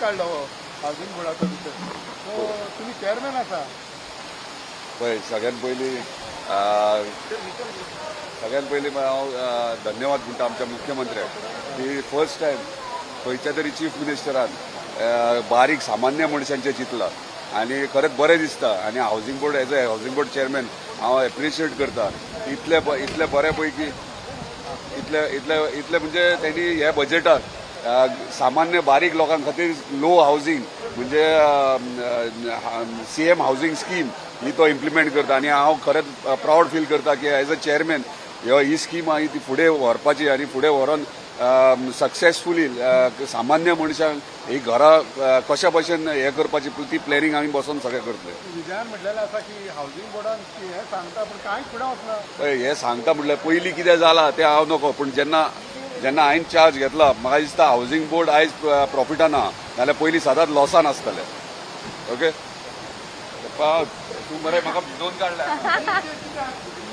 काढला हो. हाऊसिंग बोर्डाचो भितर सो तुम्ही चेअरमॅन आसा पळय सगळ्यात पयलीं अं, सगळ्यात पयलीं हांव धन्यवाद म्हणटा आमच्या मुख्यमंत्र्याक की फर्स्ट टायम खंयच्या तरी चीफ मिनिस्टरान बारीक सामान्य मनशांचे चिंतला आनी खरेंच बरें दिसता. आनी housing board as a housing board chairman हांव एप्रिशिएट करता. इतले इतले बऱ्या पैकी इतले इतले इतले म्हणजे त्यांनी हे बजेटात सामान्य बारीक लोकां खातीर लो हावसिंग म्हणजे सी एम हावसिंग स्कीम ही तो इम्प्लिमेंट करता. आनी हांव खरेंच प्राऊड फील करता की एज अ चेअरमॅन ही स्कीम आहा ती फुडें व्हरपाची आनी फुडें व्हरोन सक्सेसफुली सामान्य मनशांक ही घरां कशा भशेन हे करपाची ती प्लॅनिंग आमी बसून सगळें करतले हें सांगता हे म्हटल्यार पयलीं कितें जालां तें हांव नको पूण जेन्ना जेन्ना हांवें चार्ज घेतला म्हाका दिसता हावजींग बोर्ड आयज प्रॉफिटान आहा नाल्यार पयलीं सदांच लॉसान आसतले ओके पाव तूं मरे म्हाका दोन काडल्या